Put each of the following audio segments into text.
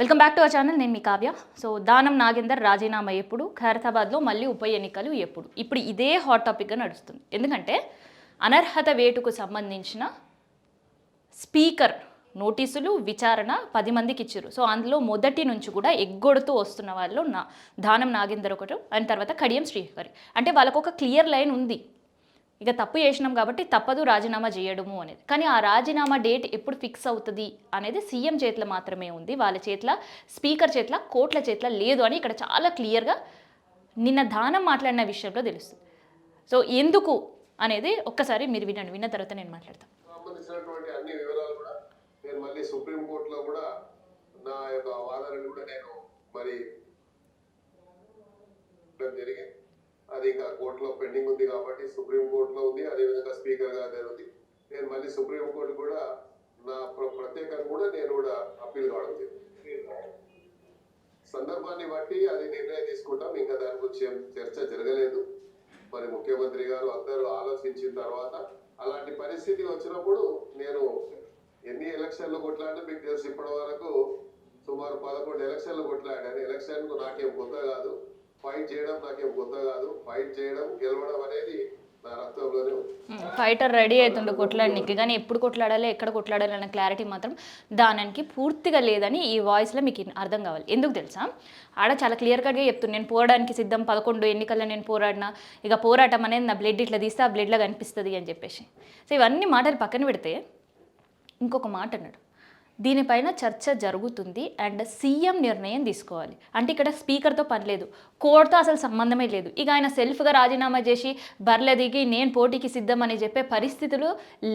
Welcome back to our channel నేను మీ Kavya. So Danam Nagender రాజీనామా ఎప్పుడు ఖైరతాబాద్లో మళ్ళీ ఉప ఎన్నికలు ఎప్పుడు? ఇప్పుడు ఇదే హాట్ టాపిక్గా నడుస్తుంది. ఎందుకంటే అనర్హత వేటుకు సంబంధించిన స్పీకర్ నోటీసులు విచారణ పది మందికి ఇచ్చారు. సో అందులో మొదటి నుంచి కూడా ఎగ్గొడుతూ వస్తున్న వాళ్ళు నా దానం నాగేందర్ ఒకరు అండ్ తర్వాత కడియం శ్రీహరి. అంటే వాళ్ళకు ఒక క్లియర్ లైన్ ఉంది. ఇక తప్పు చేసినాం కాబట్టి తప్పదు రాజీనామా చేయడము అనేది. కానీ ఆ రాజీనామా డేట్ ఎప్పుడు ఫిక్స్ అవుతుంది అనేది సీఎం చేతిలో మాత్రమే ఉంది. వాళ్ళ చేతిలో స్పీకర్ చేతిలో కోట్ల చేతిలో లేదు అని ఇక్కడ చాలా క్లియర్గా నిన్న దానం మాట్లాడిన విషయంలో తెలుస్తుంది. సో ఎందుకు అనేది ఒక్కసారి మీరు వినండి. విన్న తర్వాత నేను మాట్లాడతాను సంబంధించినటువంటి అన్ని వివరాలు కూడా నేను మళ్ళీ సుప్రీం కోర్టులో కూడా నా యొక్క వాదనలు కూడా నేను మరి జరిగింది. అది ఇంకా కోర్టులో పెండింగ్ ఉంది కాబట్టి సుప్రీం కోర్టులో ఉంది. అదేవిధంగా స్పీకర్ గారి ఉంది. నేను మళ్ళీ సుప్రీం కోర్టు కూడా నా ప్ర- ప్రత్యేకంగా కూడా నేను కూడా అప్పీల్ కావడం సందర్భాన్ని బట్టి అది నిర్ణయం తీసుకుంటాం. ఇంకా దాని గురించి ఏం చర్చ జరగలేదు. మరి ముఖ్యమంత్రి గారు అందరూ ఆలోచించిన తర్వాత అలాంటి పరిస్థితి వచ్చినప్పుడు నేను ఎన్ని ఎలక్షన్లు కొట్లాడినా మీకు తెలిసి ఇప్పటి వరకు సుమారు పదకొండు ఎలక్షన్లు కొట్లాడాను ఎలక్షన్ నాకేం కొత్త కాదు. ఫైట్ చేయడం నాకేం కొత్త కాదు. ఫైట్ చేయడం గెలవడం అనేది నా రక్తంలోనే ఫైటర్ రెడీ అవుతుండే కొట్లాడడానికి కానీ ఎప్పుడు కొట్లాడాలి ఎక్కడ కొట్లాడాలి అన్న క్లారిటీ మాత్రం దానికి పూర్తిగా లేదని ఈ వాయిస్లో మీకు అర్థం కావాలి. ఎందుకు తెలుసా? ఆడ చాలా క్లియర్ కట్గా చెప్తుంది. నేను పోరాడానికి సిద్ధం. పదకొండు ఎన్నికల్లో నేను పోరాడినా. ఇక పోరాటం అనేది నా బ్లడ్ ఇట్లా తీస్తే ఆ బ్లడ్లో కనిపిస్తుంది అని చెప్పేసి. సో ఇవన్నీ మాటలు పక్కన పెడితే ఇంకొక మాట అన్నాడు. దీనిపైన చర్చ జరుగుతుంది అండ్ సీఎం నిర్ణయం తీసుకోవాలి. అంటే ఇక్కడ స్పీకర్తో పని లేదు. కోర్టుతో అసలు సంబంధమే లేదు. ఇక ఆయన సెల్ఫ్గా రాజీనామా చేసి బర్లె దిగి నేను పోటీకి సిద్ధం అని చెప్పే పరిస్థితులు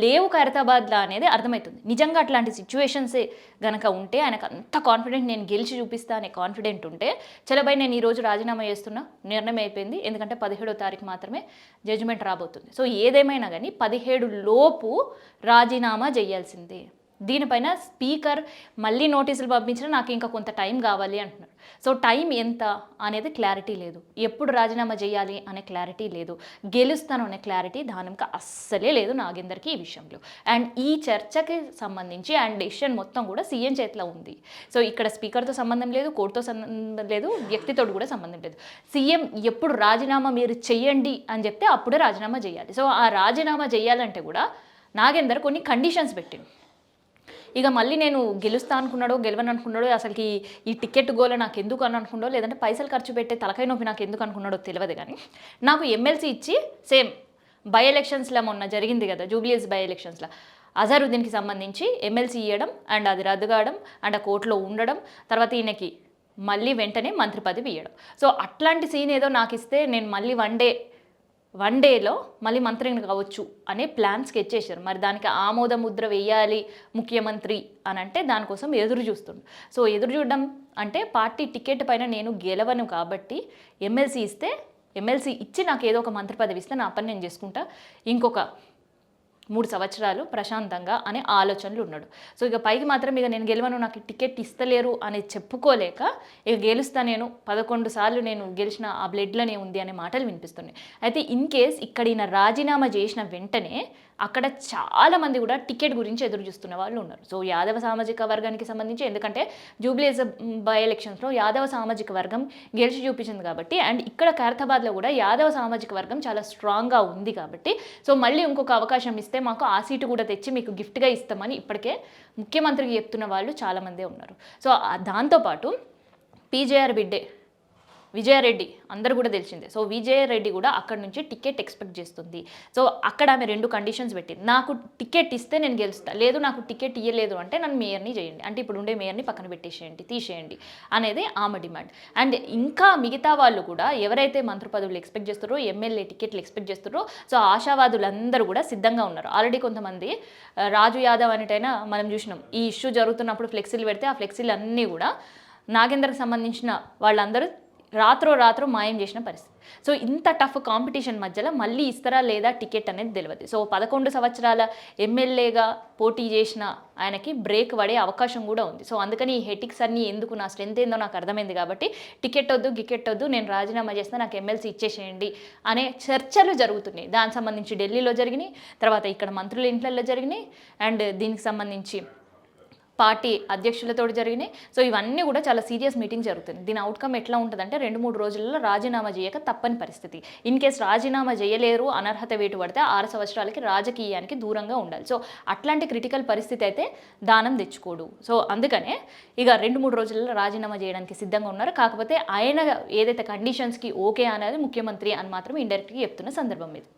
లేవు ఖైరతాబాద్లో అనేది అర్థమవుతుంది. నిజంగా అట్లాంటి సిచ్యువేషన్సే గనక ఉంటే ఆయనకు అంత కాన్ఫిడెంట్ నేను గెలిచి చూపిస్తా అనే కాన్ఫిడెంట్ ఉంటే చలబై నేను ఈరోజు రాజీనామా చేస్తున్నా నిర్ణయం అయిపోయింది. ఎందుకంటే పదిహేడో తారీఖు మాత్రమే జడ్జిమెంట్ రాబోతుంది. సో ఏదేమైనా కానీ పదిహేడు లోపు రాజీనామా చేయాల్సిందే. దీనిపైన స్పీకర్ మళ్ళీ నోటీసులు పంపించినా నాకు ఇంకా కొంత టైం కావాలి అంటున్నారు. సో టైం ఎంత అనేది క్లారిటీ లేదు. ఎప్పుడు రాజీనామా చేయాలి అనే క్లారిటీ లేదు. గెలుస్తాను అనే క్లారిటీ దానికి అస్సలే లేదు నాగేందర్కి ఈ విషయంలో. అండ్ ఈ చర్చకి సంబంధించి అండ్ డెసిషన్ మొత్తం కూడా సీఎం చేతిలో ఉంది. సో ఇక్కడ స్పీకర్తో సంబంధం లేదు కోర్టుతో సంబంధం లేదు వ్యక్తితో కూడా సంబంధం లేదు. సీఎం ఎప్పుడు రాజీనామా మీరు చెయ్యండి అని చెప్తే అప్పుడే రాజీనామా చేయాలి. సో ఆ రాజీనామా చేయాలంటే కూడా నాగేందర్ కొన్ని కండిషన్స్ పెట్టింది ఇక మళ్ళీ నేను గెలుస్తా అనుకున్నాడో గెలవని అనుకున్నాడో అసలుకి ఈ టికెట్ గోల నాకు ఎందుకు అని అనుకున్నాడో లేదంటే పైసలు ఖర్చు పెట్టే తలకాయ నొప్పి నాకు ఎందుకు అనుకున్నాడో తెలియదు కానీ నాకు ఎమ్మెల్సీ ఇచ్చి సేమ్ బై ఎలక్షన్స్లో మొన్న జరిగింది కదా జూబ్లీస్ బై ఎలక్షన్స్లో. అజరుద్దీన్కి సంబంధించి ఎమ్మెల్సీ ఇవ్వడం అండ్ అది రద్దు కావడం అండ్ ఆ కోర్టులో ఉండడం తర్వాత ఈయనకి మళ్ళీ వెంటనే మంత్రి పదవి ఇవ్వడం సో అట్లాంటి సీన్ ఏదో నాకు ఇస్తే నేను మళ్ళీ వన్ డే వన్ డేలో మళ్ళీ మంత్రిని కావచ్చు అనే ప్లాన్ స్కెచ్ చేశారు. మరి దానికి ఆమోద ముద్ర వేయాలి ముఖ్యమంత్రి అని అంటే దానికోసం ఎదురు చూస్తుండు. సో ఎదురు చూడడం అంటే పార్టీ టికెట్ పైన నేను గెలవను కాబట్టి ఎమ్మెల్సీ ఇస్తే ఎమ్మెల్సీ ఇచ్చి నాకు ఏదో ఒక మంత్రి పదవి ఇస్తే నా పని నేను చేసుకుంటా. ఇంకొక మూడు సంవత్సరాలు ప్రశాంతంగా అనే ఆలోచనలు ఉన్నాడు. సో ఇక పైకి మాత్రం ఇక నేను గెలవను నాకు టికెట్ ఇస్తలేరు అని చెప్పుకోలేక ఇక గెలుస్తా నేను పదకొండు సార్లు నేను గెలిచిన ఆ బ్లడ్లోనే ఉంది అనే మాటలు వినిపిస్తున్నాయి. అయితే ఇన్ కేస్ ఇక్కడ ఈయన రాజీనామా చేసిన వెంటనే అక్కడ చాలామంది కూడా టికెట్ గురించి ఎదురు చూస్తున్న వాళ్ళు ఉన్నారు. సో యాదవ సామాజిక వర్గానికి సంబంధించి ఎందుకంటే జూబ్లీస్ బై ఎలక్షన్స్లో యాదవ సామాజిక వర్గం గెలిచి చూపించింది కాబట్టి అండ్ ఇక్కడ ఖైరతాబాద్లో కూడా యాదవ సామాజిక వర్గం చాలా స్ట్రాంగ్గా ఉంది కాబట్టి సో మళ్ళీ ఇంకొక అవకాశం ఇస్తే మాకు ఆ సీటు కూడా తెచ్చి మీకు గిఫ్ట్గా ఇస్తామని ఇప్పటికే ముఖ్యమంత్రికి చెప్తున్న వాళ్ళు చాలామందే ఉన్నారు. సో దాంతోపాటు పీజేఆర్ బిడ్డే విజయారెడ్డి అందరు కూడా తెలిసిందే. సో విజయారెడ్డి కూడా అక్కడ నుంచి టికెట్ ఎక్స్పెక్ట్ చేస్తుంది. సో అక్కడ ఆమె రెండు కండిషన్స్ పెట్టింది. నాకు టికెట్ ఇస్తే నేను గెలుస్తా లేదు నాకు టికెట్ ఇవ్వలేదు అంటే నన్ను మేయర్ని చేయండి. అంటే ఇప్పుడు ఉండే మేయర్ని పక్కన పెట్టేసేయండి తీసేయండి అనేది ఆమె డిమాండ్. అండ్ ఇంకా మిగతా వాళ్ళు కూడా ఎవరైతే మంత్రి పదవులు ఎక్స్పెక్ట్ చేస్తారో ఎమ్మెల్యే టికెట్లు ఎక్స్పెక్ట్ చేస్తారో సో ఆశావాదులందరూ కూడా సిద్ధంగా ఉన్నారు. ఆల్రెడీ కొంతమంది రాజు యాదవ్ అనేటైనా మనం చూసినాం. ఈ ఇష్యూ జరుగుతున్నప్పుడు ఫ్లెక్సీలు పెడితే ఆ ఫ్లెక్సీలు అన్నీ కూడా నాగేందర్కి సంబంధించిన వాళ్ళందరూ రాత్రో రాత్రో మాయం చేసిన పరిస్థితి. సో ఇంత టఫ్ కాంపిటీషన్ మధ్యలో మళ్ళీ ఇస్తారా లేదా టికెట్ అనేది తెలియదు సో పదకొండు సంవత్సరాల ఎమ్మెల్యేగా పోటీ చేసిన ఆయనకి బ్రేక్ పడే అవకాశం కూడా ఉంది. సో అందుకని ఈ హెటిక్స్ అన్నీ ఎందుకు నా స్ట్రెంత్ ఏందో నాకు అర్థమైంది కాబట్టి టికెట్ వద్దు గికెట్ వద్దు నేను రాజీనామా చేస్తే నాకు ఎమ్మెల్సీ ఇచ్చేసేయండి అనే చర్చలు జరుగుతున్నాయి. దానికి సంబంధించి ఢిల్లీలో జరిగినాయి తర్వాత ఇక్కడ మంత్రుల ఇంట్లలో జరిగినాయి అండ్ దీనికి సంబంధించి పార్టీ అధ్యక్షులతో జరిగినాయి. సో ఇవన్నీ కూడా చాలా సీరియస్ మీటింగ్ జరుగుతుంది. దీని అవుట్కమ్ ఎట్లా ఉంటుందంటే రెండు మూడు రోజులలో రాజీనామా చేయక తప్పని పరిస్థితి. ఇన్ కేస్ రాజీనామా చేయలేరు అనర్హత వేటు పడితే ఆరు సంవత్సరాలకి రాజకీయానికి దూరంగా ఉండాలి. సో అట్లాంటి క్రిటికల్ పరిస్థితి అయితే దానం తెచ్చుకోడు. సో అందుకనే ఇక రెండు మూడు రోజుల్లో రాజీనామా చేయడానికి సిద్ధంగా ఉన్నారు. కాకపోతే ఆయన ఏదైతే కండిషన్స్కి ఓకే అనేది ముఖ్యమంత్రి అని మాత్రం ఇండైరెక్ట్గా చెప్తున్న సందర్భం ఇది.